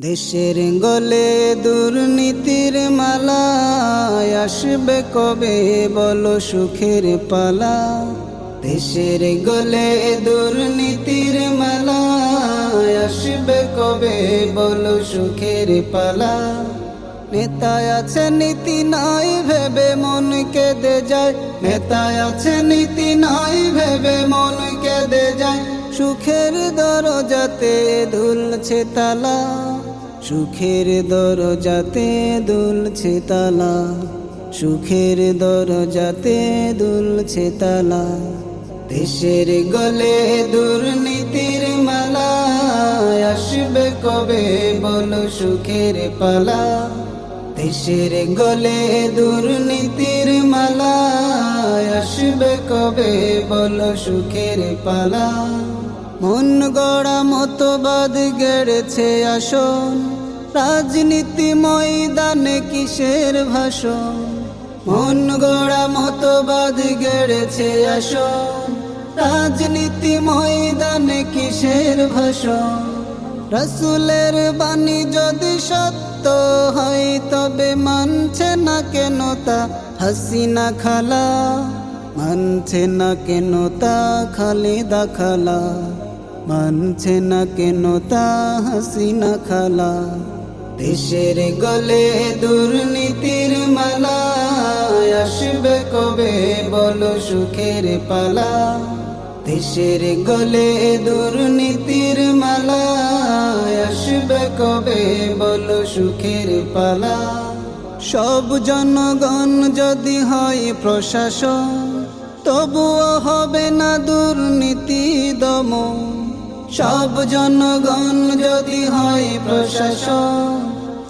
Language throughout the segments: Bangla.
দেশের গলে দুর্নীতির মালা আসবে কবে? বলো সুখের পালা। দেশের গলে দুর্নীতির মালা আসবে কবে? বলো সুখের পালা। নেতা আছে, নীতি নাই, ভেবে মন কেঁদে যায়। নেতা আছে, নীতি নাই, ভেবে মন কেঁদে যায়। সুখের দরজাতে দুলছে তালা, সুখের দরজাতে দুলছে তালা, সুখের দরজাতে দুলছে তালা, দেশের গলে দুর্নীতির মালা আসবে কবে বলো সুখের পালা, দেশের গলে দুর্নীতির মালা আসবে কবে বলো সুখের পালা। মন গড়া মতবাদ গেড়েছে আসন। রাজনীতি ময়দানে কিসের ভাষণ? মন গড়া মতবাদ গেড়েছে আসন। রাজনীতি ময়দানে কিসের ভাষণ? রসুলের বাণী যদি সত্য হয়, তবে মানছে না কেন তা? হাসিনা খালা, মানছে না কেন তা? খালা। মানছে না কেন তা হাসিনা খালা। দেশের গলে দুর্নীতির মালা, আসবে কবে বলো সুখের পালা। দেশের গলে দুর্নীতির মালা, আসবে কবে বলো সুখের পালা। সব জনগণ যদি হয় প্রশাসন, তবুও হবে না দুর্নীতি দমন। সব জনগণ যদি হয় প্রশাসন,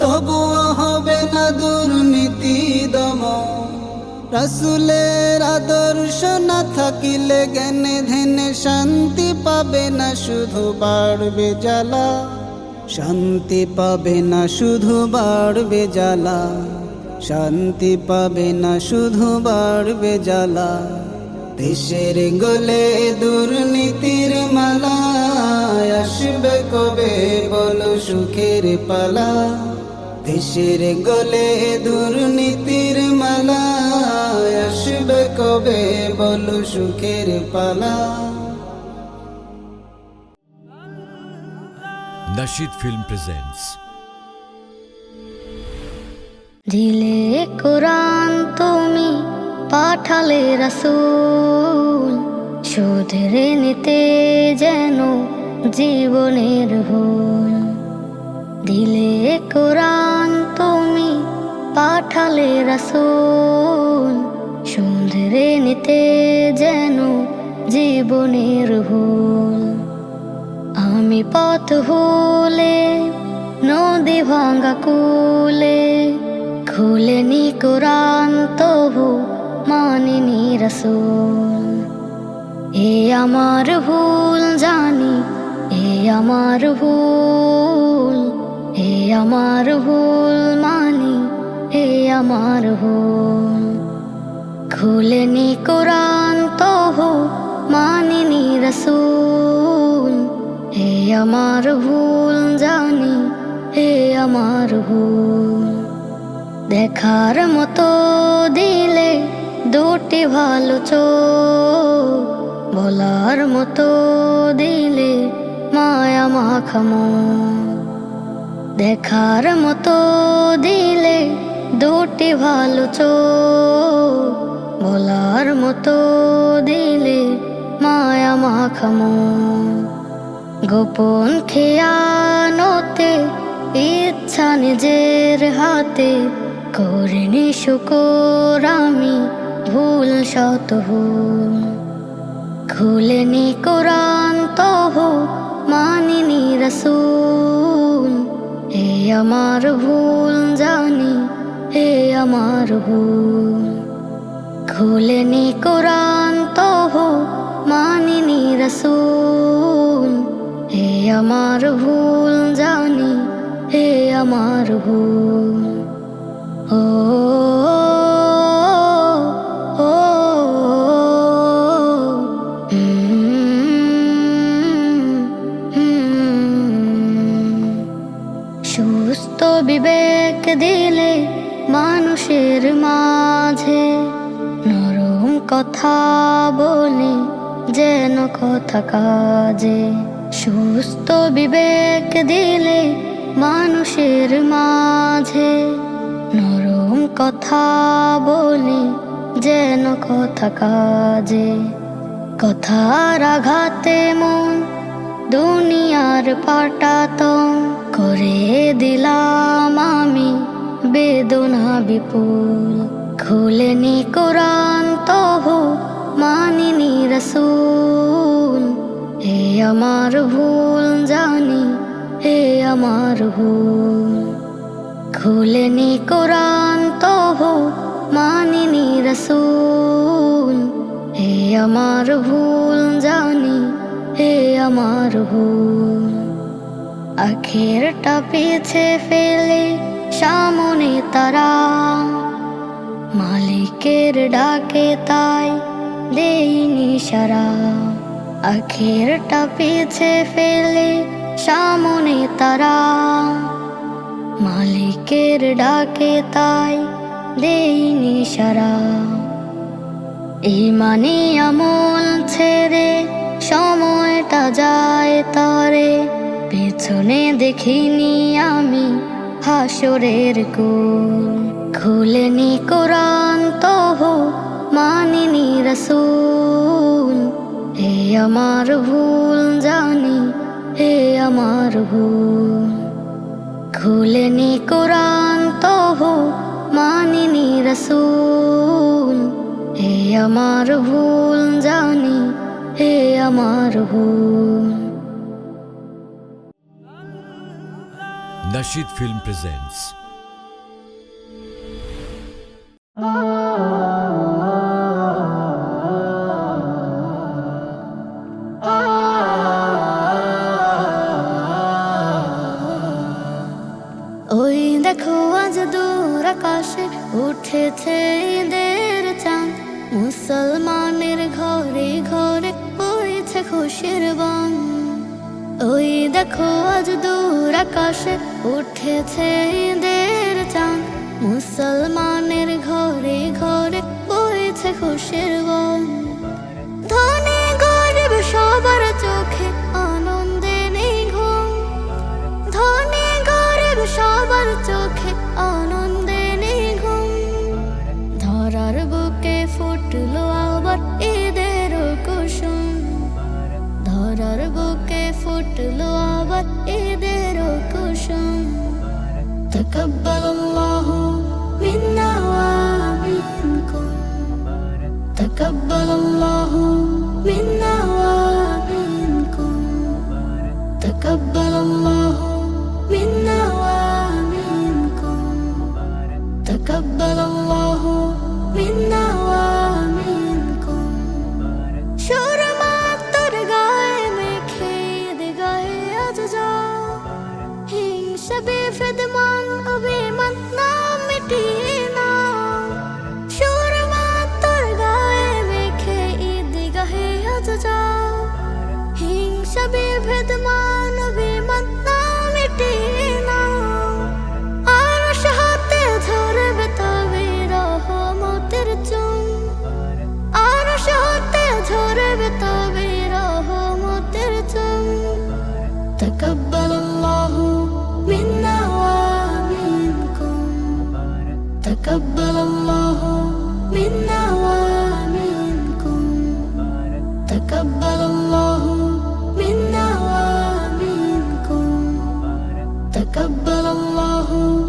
তবুও হবে না দুর্নীতি দম। রসুলের আদর্শ না থাকিলে জ্ঞানে ধ্যানে শান্তি পাবে না, শুধু বাড়বে জ্বালা। শান্তি পাবে না, শুধু বাড়বে জ্বালা। শান্তি পাবে না, শুধু বাড়বে জ্বালা। দেশের গলে দুর্নীতির মালা আসবে কবে বলো সুখের পালা? দেশের গলে দুর্নীতির মালা আসবে কবে বলো সুখের পালা? Nashid Film presents দিলে কোরআন তুমি পাঠালে রাসূল শুধরে নিতে যেন জীবনের ভুল। দিলে কোরআন তুমি পাঠালে রাসূল শুধরে নিতে যেন জীবনের ভুল। আমি পথ ভুলে, নদী ভাঙ্গা কুলে, খুলেনি কোরআন তবু মানিনি রসুল। এ আমার ভুল জানি, এ আমার ভুল, এ আমার ভুল মানি, এ আমার ভুল। খুলেনি কোরআন তবু মানিনি রসুল। হে আমার ভুল জানি হে আমার ভুল। দেখার মতো দিলে দুটি ভালো চোখ বলার মতো দিলে মায়া মাখামো। দেখার মতো দিলে দুটি ভালো চোখ বলার মতো দিলে মায়া মাখামো। গোপন খেয়ানতে ইচ্ছা নিজের হাতে, করিনি শুকর আমি ভুল শত খুলেনি কোরআন তহ মানিনি রসুল। হে আমার ভুল জানি, হে আমার ভুল। খুলেনি কোরআন তহ মানিনি রসুল। হে আমার ভুল জানি, হে আমার ভুল। ও মানুষের মাঝে নরম কথা বলে, যেন কথা কাজে। সুস্থ বিবেক দিলে মানুষের মাঝে নরম কথা বলে, যেন কথা কাজে। কথার আঘাতে মন দুনিয়ার পাটাতন করে দিলাম আমি। বেদনা বিপুল, খুলেনি কোরআন তহু মানিনি রসুল। হে আমার ভুল জানি, হে আমার ভুল। খুলেনি কোরআন তহু মানিনি রসুল। হে আমার ভুল জানি, হে আমার ভুল। আখেরটা পিছে ফেলে সামনে তারা। মালিকের ডাকে তাই দেইনি সারা। আখেরটা পিছে ফেলে সামনে তারা। মালিকের ডাকে তাই দেইনি সারা। ইমানি আমল ছেড়ে সময়টা যায় তরে। পেছনে দেখিনি আমি হাসরের কুল। খুলেনি কোরআন তহু মানিনি রসুল। হে আমার ভুল জানি, হে আমার ভুল। খুলেনি কোরআন তহু মানিনি রসুল। হে আমার ভুল জানি, হে আমার ভুল। Nashid Film presents. ওই দেখো আজ দূর আকাশে উঠেছে ঈদের চাঁদ। মুসলমানের ঘরে ঘরে হয়েছে খুশির বান। ওই দেখো আজ দূর আকাশে উঠেছে ঈদের চাঁদ মুসলমানের تقبل الله منا ومنكم تقبل الله منا ومنكم تقبل الله منا ومنكم تقبل الله منا ومنكم সুরমা তোর গায়ে মেখে দে গায়ে আজ যা হিংসা বেফেদমান تقبل الله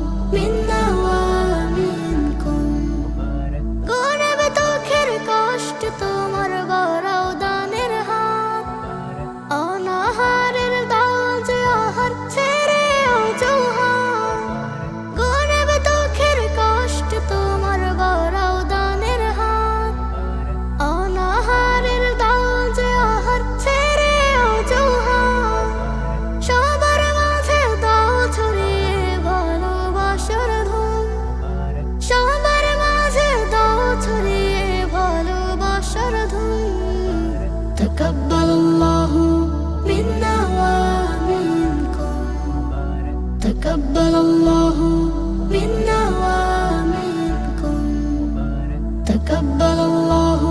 تقبل الله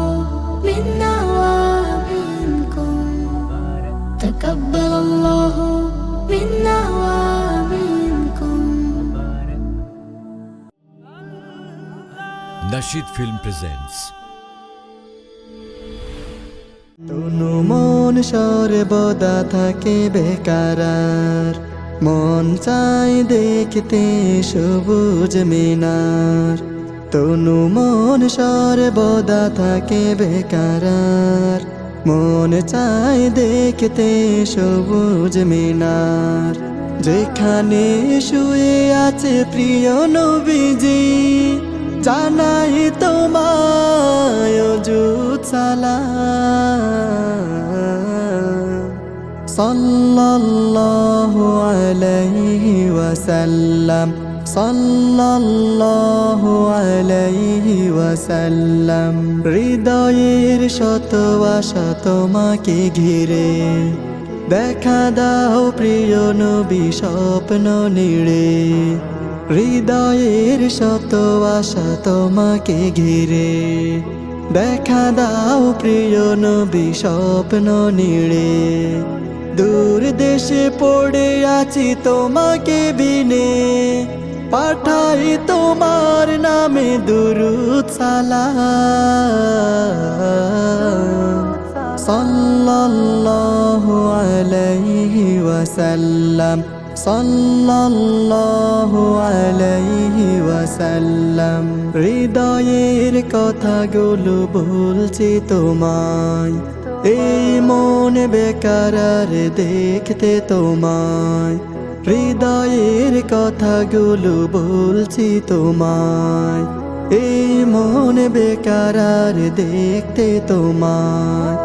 منا ومنكم تقبل الله منا ومنكم Nashid Film presents তনু মন সর্বদা থাকে বেকারার মন চাই দেখতে সবুজ মিনার তনু মন সর্বদা থাকে বেকারার। মন চাই দেখতে সবুজ মিনার। যেখানে শুয়ে আছে প্রিয় নবীজি, জানাই তোমায় সাল্লাল্লাহু আলাইহি ওয়াসাল্লাম। সাল্লাল্লাহু আলাইহি ওয়াসাল্লাম, হৃদয়ের শত আশা তোমাকে ঘিরে। দেখা দাও প্রিয় নবী স্বপ্ন নিড়ে। হৃদয়ের শত আশা তোমাকে ঘিরে। দেখা দাও প্রিয় নবী স্বপ্ন নিড়ে। দূর দেশে পড়ে আছি তোমাকে বিনে। পাঠাই তোমার নামে দুরুদ সালাম। সাল্লাল্লাহু আলাইহি সাল্লাল্লাহু আলাইহি ওয়াসাল্লাম। হৃদয়ের কথাগুলো বলছি তোমায়। এই মন বেকার দেখতে তোমায়। হৃদয়ের কথাগুলো বলছি তোমায়। এই মন বেকার দেখতে তোমায়।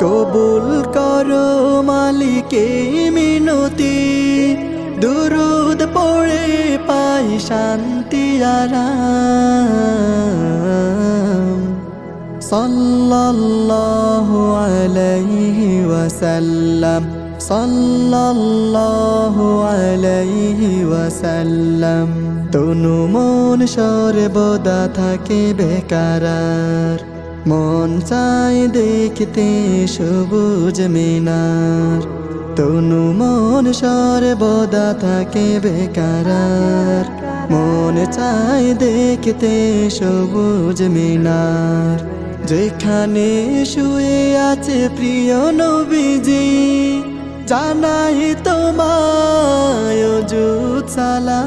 কবুল করো মালিকে মিনতি। দুরুদ পড়ে পাই শান্তি আরাম। সাল্লাল্লাহু আলাইহি ওয়াসাল্লাম। সাল্লাল্লাহু আলাইহি ওয়াসাল্লাম। তনু মন সর্বদা থাকে বেকারার। মন চাই দেখতে সবুজ মিনার। তনু মন সর্বদা থাকে বেকারার। মন চাই দেখতে সবুজ মিনার। যেখানে শুয়ে আছে প্রিয় নবীজি জানাই তোমায় সালাম।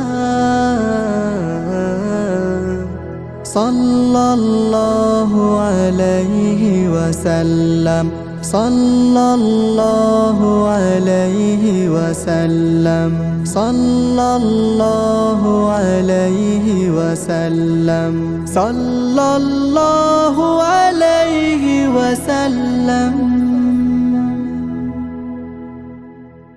সাল্লাল্লাহু আলাইহি ওয়াসাল্লাম। সাল্লাল্লাহু আলাইহি ওয়াসাল্লাম। সাল্লাল্লাহু আলাইহি ওয়াসাল্লাম। সাল্লাল্লাহু আলাইহি ওয়াসাল্লাম।